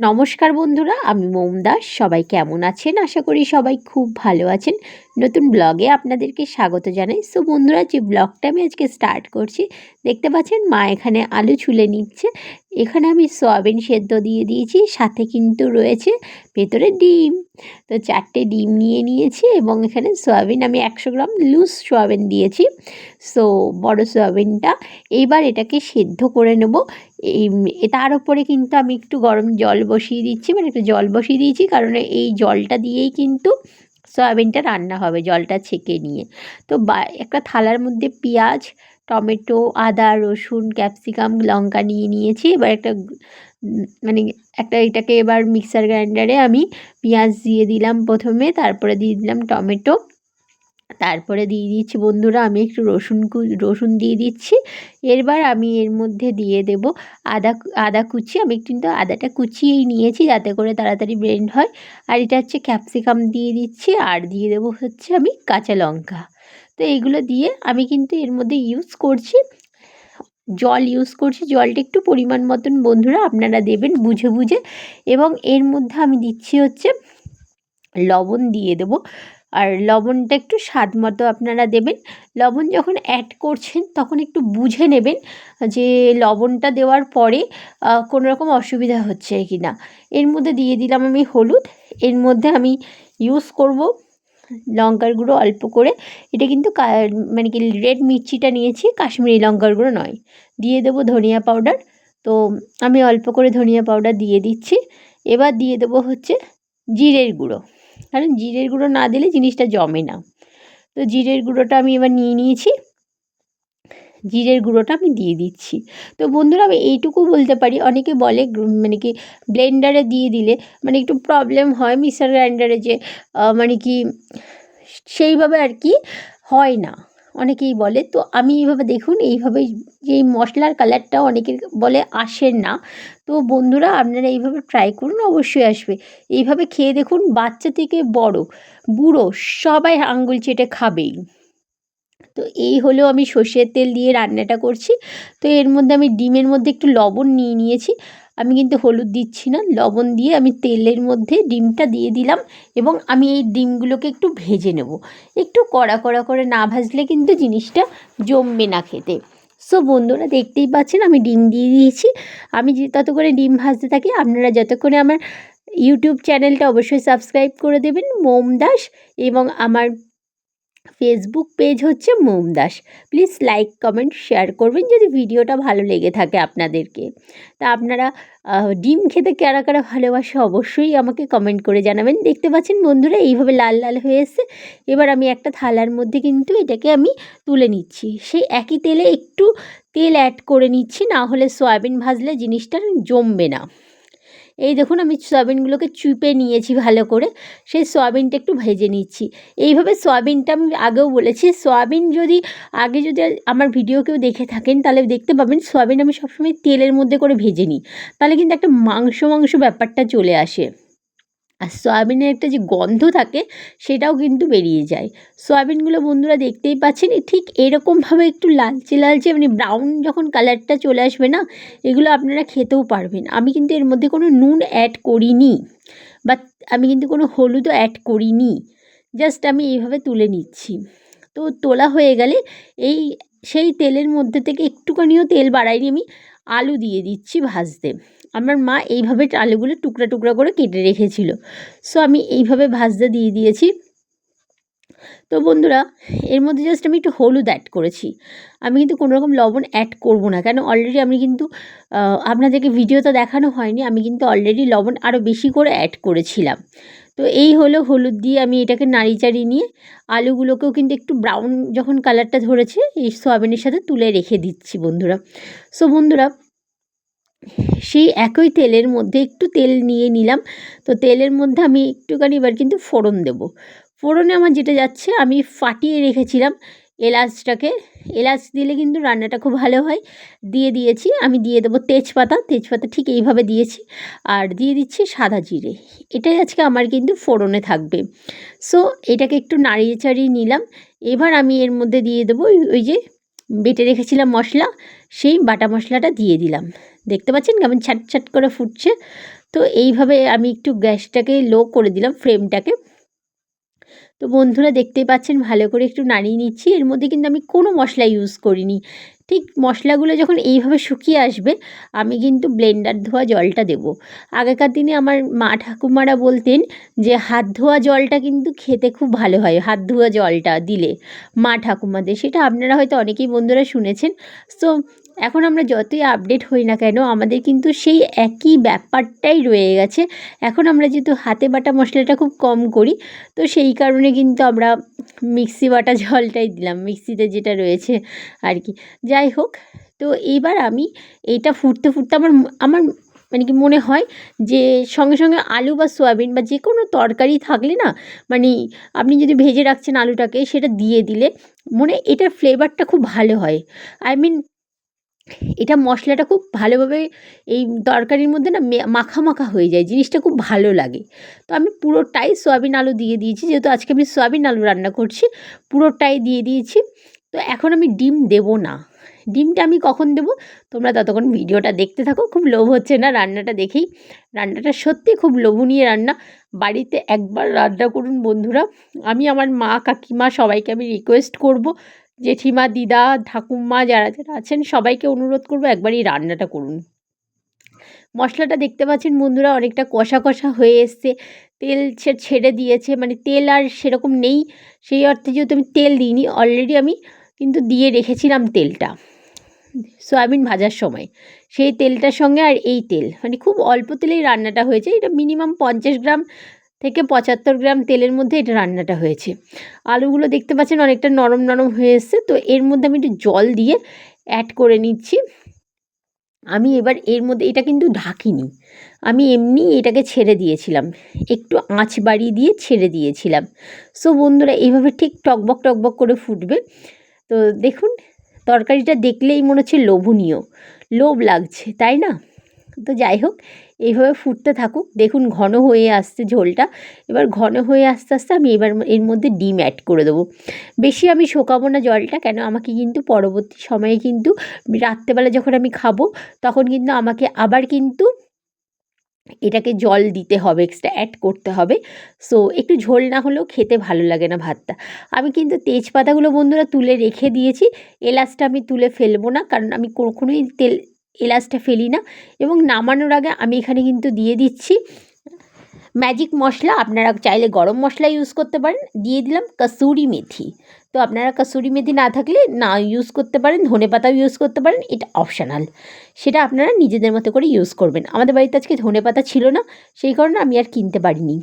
নমস্কার বন্ধুরা আমি মোম দাস। সবাই কেমন আছেন? আশা করি সবাই খুব ভালো আছেন। নতুন ব্লগে আপনাদেরকে স্বাগত জানাই। সো বন্ধুরা, যে ব্লগটা আমি আজকে স্টার্ট করছি, দেখতে পাচ্ছেন মা এখানে আলু ছুলে নিচ্ছে। এখানে আমি সয়াবিন সেদ্ধ দিয়ে দিয়েছি, সাথে কিন্তু রয়েছে ভেতরে ডিম। তো, চারটে ডিম নিয়ে নিয়েছি এবং এখানে সয়াবিন, আমি একশো গ্রাম লুজ সয়াবিন দিয়েছি। সো বড় সয়াবিনটা, এইবার এটাকে সেদ্ধ করে নেব। এই তার উপরে কিন্তু আমি একটু গরম জল বসিয়ে দিচ্ছি মানে একটু জল বসিয়ে দিয়েছি, কারণ এই জলটা দিয়েই কিন্তু সয়াবিনটা রান্না হবে জলটা ছেঁকে নিয়ে। তো একটা থালার মধ্যে পেঁয়াজ, টমেটো, আদা, রসুন, ক্যাপসিকাম, লঙ্কা নিয়ে নিয়েছি। এবার একটা মানে একটা এটাকে এবার মিক্সার গ্রাইন্ডারে আমি পেঁয়াজ দিয়ে দিলাম প্রথমে, তারপরে দিয়ে দিলাম টমেটো। তারপরে দিয়ে দিচ্ছি বন্ধুরা, আমি একটু রসুন রসুন দিয়ে দিচ্ছি। এরবার আমি এর মধ্যে দিয়ে দেব আদা আদা কুচি। আমি কিন্তু আদাটা কুচিয়েই নিয়েছি যাতে করে তাড়াতাড়ি ব্লেন্ড হয়। আর এটা হচ্ছে ক্যাপসিকাম দিয়ে দিচ্ছি। আর দিয়ে দেবো হচ্ছে আমি কাঁচা লঙ্কা। তো এইগুলো দিয়ে আমি কিন্তু এর মধ্যে ইউজ করছি। জল ইউজ করছি। জলটা একটু পরিমাণ মতন বন্ধুরা আপনারা দেবেন বুঝে বুঝে। এবং এর মধ্যে আমি দিচ্ছি হচ্ছে লবণ দিয়ে দেবো। আর লবণটা একটু স্বাদ মতো আপনারা দেবেন। লবণ যখন অ্যাড করছেন তখন একটু বুঝে নেবেন যে লবণটা দেওয়ার পরে কোনো রকম অসুবিধা হচ্ছে কি না এর মধ্যে দিয়ে দিলাম আমি হলুদ। এর মধ্যে আমি ইউজ করব লঙ্কার গুঁড়ো অল্প করে। এটা কিন্তু মানে কি রেড মির্চিটা নিয়েছি, কাশ্মীরি লঙ্কার গুঁড়ো নয়। দিয়ে দেবো ধনিয়া পাউডার তো আমি অল্প করে ধনিয়া পাউডার দিয়ে দিচ্ছি। এবার দিয়ে দেবো হচ্ছে জিরের গুঁড়ো। কারণ জিরের গুঁড়ো না দিলে জিনিসটা জমে না। তো জিরের গুঁড়োটা আমি এবার নিয়ে নিয়েছি। জিরের গুঁড়োটা আমি দিয়ে দিচ্ছি। তো বন্ধুরা, আমি এইটুকু বলতে পারি। অনেকে বলে মানে কি, ব্লেন্ডারে দিয়ে দিলে মানে একটু প্রবলেম হয় মিক্সার গ্রাইন্ডারে যে মানে কি, সেইভাবে আর কি হয় না। অনেকেই বলে, তো আমি এইভাবে দেখুন এইভাবে যে মশলার কালারটা অনেকের বলে আসে না। তো বন্ধুরা, আপনারা এইভাবে ট্রাই করুন, অবশ্যই আসবে। এইভাবে খেয়ে দেখুন, বাচ্চা থেকে বড়, বুড়ো, সবাই আঙ্গুল চেটে খাবেই। তো এই হলেও আমি সর্ষের তেল দিয়ে রান্নাটা করছি। তো এর মধ্যে আমি ডিমের মধ্যে একটু লবণ নিয়ে নিয়েছি। আমি কিন্তু হলুদ দিচ্ছি না, লবণ দিয়ে আমি তেলের মধ্যে ডিমটা দিয়ে দিলাম এবং আমি এই ডিমগুলোকে একটু ভেজে নেব। একটু কড়া কড়া করে না ভাজলে কিন্তু জিনিসটা জমবে না খেতে। সো বন্ধুরা দেখতেই পাচ্ছেন আমি ডিম দিয়ে দিয়েছি। আমি তত করে ডিম ভাজতে থাকি, আপনারা যত করে আমার ইউটিউব চ্যানেলটা অবশ্যই সাবস্ক্রাইব করে দেবেন। মোম দাস এবং আমার ফেসবুক পেজ হচ্ছে Mom Das. Please like comment share করবেন যদি ভিডিওটা ভালো লেগে থাকে আপনাদেরকে। তা আপনারা ডিম খেতে কারা কারা ভালোবাসে অবশ্যই আমাকে কমেন্ট করে জানাবেন। দেখতে পাচ্ছেন বন্ধুরা, এইভাবে লাল লাল হয়ে এবার আমি একটা থালার মধ্যে কিন্তু এটাকে আমি তুলে নিচ্ছি। সেই একই তেলে একটু তেল অ্যাড করে নিচ্ছি, না হলে সয়াবিন ভাজলে জিনিসটা জমবে না। এই দেখুন আমি সয়াবিনগুলোকে চুপে নিয়েছি ভালো করে। সেই সয়াবিনটা একটু ভেজে নিচ্ছি। এইভাবে সয়াবিনটা আমি আগেও বলেছি, সয়াবিন যদি আগে যদি আমার ভিডিও কেউ দেখে থাকেন, তাহলে দেখতে পাবেন সয়াবিন আমি সবসময় তেলের মধ্যে করে ভেজে নিই। তাহলে কিন্তু একটা মাংস মাংস ব্যাপারটা চলে আসে। আর সয়াবিনের একটা যে গন্ধ থাকে, সেটাও কিন্তু বেরিয়ে যায়। সয়াবিনগুলো বন্ধুরা দেখতেই পাচ্ছেন, ঠিক এরকমভাবে একটু লালচে লালচে মানে ব্রাউন যখন কালারটা চলে আসবে না, এগুলো আপনারা খেতেও পারবেন। আমি কিন্তু এর মধ্যে কোনো নুন অ্যাড করিনি বা আমি কিন্তু কোনো হলুদও অ্যাড করিনি। জাস্ট আমি এইভাবে তুলে নিচ্ছি। তো তোলা হয়ে গেলে এই, সেই তেলের মধ্যে থেকে একটুখানিও তেল বাড়াইনি আমি, আলু দিয়ে দিচ্ছি ভাজতে। আমার মা এইভাবে আলুগুলো টুকরা টুকরা করে কেটে রেখেছিল। সো আমি এইভাবে ভাজতে দিয়ে দিয়েছি। তো বন্ধুরা, এর মধ্যে জাস্ট আমি একটু হলুদ অ্যাড করেছি। আমি কিন্তু কোনো রকম লবণ অ্যাড করব না। কেন অলরেডি আমি কিন্তু আপনাদেরকে ভিডিওতে দেখানো হয়নি। আমি কিন্তু অলরেডি লবণ আরও বেশি করে অ্যাড করেছিলাম। তো এই হলো হলুদ দিয়ে আমি এটাকে নাড়ি চাড়িয়ে নিয়ে আলুগুলোকেও কিন্তু একটু ব্রাউন যখন কালারটা ধরেছে, এই সোয়াবিনের সাথে তুলে রেখে দিচ্ছি বন্ধুরা। সো বন্ধুরা সেই একই তেলের মধ্যে একটু তেল নিয়ে নিলাম। তো তেলের মধ্যে আমি একটুখানি এবার কিন্তু ফোড়ন দেবো। ফোড়নে আমার যেটা যাচ্ছে, আমি ফাটিয়ে রেখেছিলাম এলাচটাকে। এলাচ দিলে কিন্তু রান্নাটা খুব ভালো হয়। দিয়ে দিয়েছি, আমি দিয়ে দেবো তেজপাতা। তেজপাতা ঠিক এইভাবে দিয়েছি। আর দিয়ে দিচ্ছি সাদা জিরে। এটাই আজকে আমার কিন্তু ফোড়নে থাকবে। সো এটাকে একটু নাড়িয়ে চাড়িয়ে নিলাম। এবার আমি এর মধ্যে দিয়ে দেবো ওই যে বেটে রেখেছিলাম মশলা, সেই বাটা মশলাটা দিয়ে দিলাম। দেখতে পাচ্ছেন কেমন ছাটছাট করে ফুটছে? তো এইভাবে আমি একটু গ্যাসটাকে লো করে দিলাম ফ্লেমটাকে। তো বন্ধুরা দেখতেই পাচ্ছেন ভালো করে একটু নাড়িয়ে নিচ্ছি। এর মধ্যে কিন্তু আমি কোনো মশলা ইউজ করিনি। ঠিক মশলাগুলো যখন এইভাবে শুকিয়ে আসবে, আমি কিন্তু ব্লেন্ডার ধোয়া জলটা দেব। আগেকার দিনে আমার মা ঠাকুমারা বলতেন যে, হাত ধোয়া জলটা কিন্তু খেতে খুব ভালো হয়, হাত ধোয়া জলটা দিলে। মা ঠাকুমাদের, সেটা আপনারা হয়তো অনেকেই বন্ধুরা শুনেছেন। সো এখন আমরা যতই আপডেট হই না কেন, আমাদের কিন্তু সেই একই ব্যাপারটাই রয়ে গেছে। এখন আমরা যেহেতু হাতে বাটা মশলাটা খুব কম করি, তো সেই কারণে কিন্তু আমরা মিক্সি বাটা জলটাই দিলাম, মিক্সিতে যেটা রয়েছে আর কি। যাই হোক, তো এইবার আমি এটা ফুটতে ফুটতে আমার আমার মানে কি মনে হয় যে সঙ্গে সঙ্গে আলু বা সয়াবিন বা যে কোনো তরকারি থাকলে না মানে আপনি যদি ভেজে রাখছেন আলুটাকে, সেটা দিয়ে দিলে মনে এটার ফ্লেভারটা খুব ভালো হয়। আই মিন এটা মশলাটা খুব ভালোভাবে এই তরকারির মধ্যে না মাখা মাখা হয়ে যায়, জিনিসটা খুব ভালো লাগে। তো আমি পুরোটাই সয়াবিন আলু দিয়ে দিয়েছি, যেহেতু আজকে আমি সয়াবিন আলু রান্না করছি, পুরোটাই দিয়ে দিয়েছি। তো এখন আমি ডিম দেব না। ডিমটা আমি কখন দেব? তোমরা ততক্ষণ ভিডিওটা দেখতে থাকো, খুব লোভ হচ্ছে না রান্নাটা দেখেই। রান্নাটা সত্যি খুব লোভনীয় রান্না। বাড়িতে একবার রান্না করুন বন্ধুরা। আমি আমার মা কাকিমা সবাইকে আমি রিকোয়েস্ট করব জেঠিমা, দিদা, ঠাকুমা যারা যারা আছেন, সবাইকে অনুরোধ করব একবার এই রান্নাটা করুন। মশলাটা দেখতে পাচ্ছেন বন্ধুরা অনেকটা কষা কষা হয়ে এসছে। তেল ছেড়ে দিয়েছে মানে তেল আর সেরকম নেই। সেই অর্থে যেহেতু আমি তেল দিইনি অলরেডি আমি কিন্তু দিয়ে রেখেছিলাম তেলটা। সয়াবিন ভাজার সময়। সেই তেলটার সঙ্গে আর এই তেল মানে খুব অল্প তেলেই রান্নাটা হয়েছে। এটা মিনিমাম পঞ্চাশ গ্রাম থেকে পঁচাত্তর গ্রাম তেলের মধ্যে এটা রান্নাটা হয়েছে। আলুগুলো দেখতে পাচ্ছেন অনেকটা নরম নরম হয়ে এসছে, তো এর মধ্যে আমি একটু জল দিয়ে অ্যাড করে নিচ্ছি। আমি এবার এর মধ্যে, এটা কিন্তু ঢাকিনি। আমি এমনি এটাকে ছেড়ে দিয়েছিলাম। একটু আঁচ বাড়িয়ে দিয়ে ছেড়ে দিয়েছিলাম। সো বন্ধুরা, এইভাবে ঠিক টকবক টকবক করে ফুটবে। তো দেখুন, তরকারিটা দেখলেই মনে হচ্ছে লোভনীয়। লোভ লাগছে, তাই না? তো যাই হোক এইভাবে ফুটতে থাকুক। দেখুন, ঘন হয়ে আসছে ঝোলটা। এবার ঘন হয়ে আস্তে আস্তে আমি এবার এর মধ্যে ডিম অ্যাড করে দেবো। বেশি আমি শোকাবো না জলটা, কেন আমাকে কিন্তু পরবর্তী সময়ে কিন্তু রাত্রেবেলা যখন আমি খাব, তখন কিন্তু আমাকে আবার কিন্তু এটাকে জল দিতে হবে এক্সট্রা অ্যাড করতে হবে। সো একটু ঝোল না হলেও খেতে ভালো লাগে না ভাতটা। আমি কিন্তু তেজপাতাগুলো বন্ধুরা তুলে রেখে দিয়েছি। এলাচটা আমি তুলে ফেলব না, কারণ আমি কখনোই তেল এলাচটা ফেলি না। এবং নামানোর আগে আমি এখানে কিন্তু দিয়ে দিচ্ছি ম্যাজিক মশলা। আপনারা চাইলে গরম মশলা ইউজ করতে পারেন। দিয়ে দিলাম কাসুরি মেথি। তো আপনারা কাসুরি মেথি না থাকলে না ইউজ করতে পারেন, ধনে পাতাও ইউজ করতে পারেন, এটা অপশানাল সেটা আপনারা নিজেদের মতো করে ইউজ করবেন। আমাদের বাড়িতে আজকে ধনে পাতা ছিল না, সেই কারণে আমি আর কিনতে পারিনি।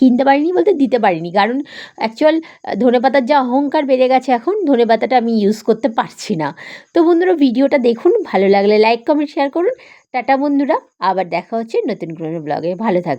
কিনতে পারিনি বলতে দিতে পারিনি। কারণ অ্যাকচুয়াল ধনেপাতার যা অহংকার বেড়ে গেছে এখন, ধনেপাতাটা আমি ইউজ করতে পারছি না। তো বন্ধুরা, ভিডিওটা দেখুন, ভালো লাগলে লাইক কমেন্ট শেয়ার করুন। টাটা বন্ধুরা, আবার দেখা হচ্ছে নতুন কোনো ব্লগে ভালো থাকবে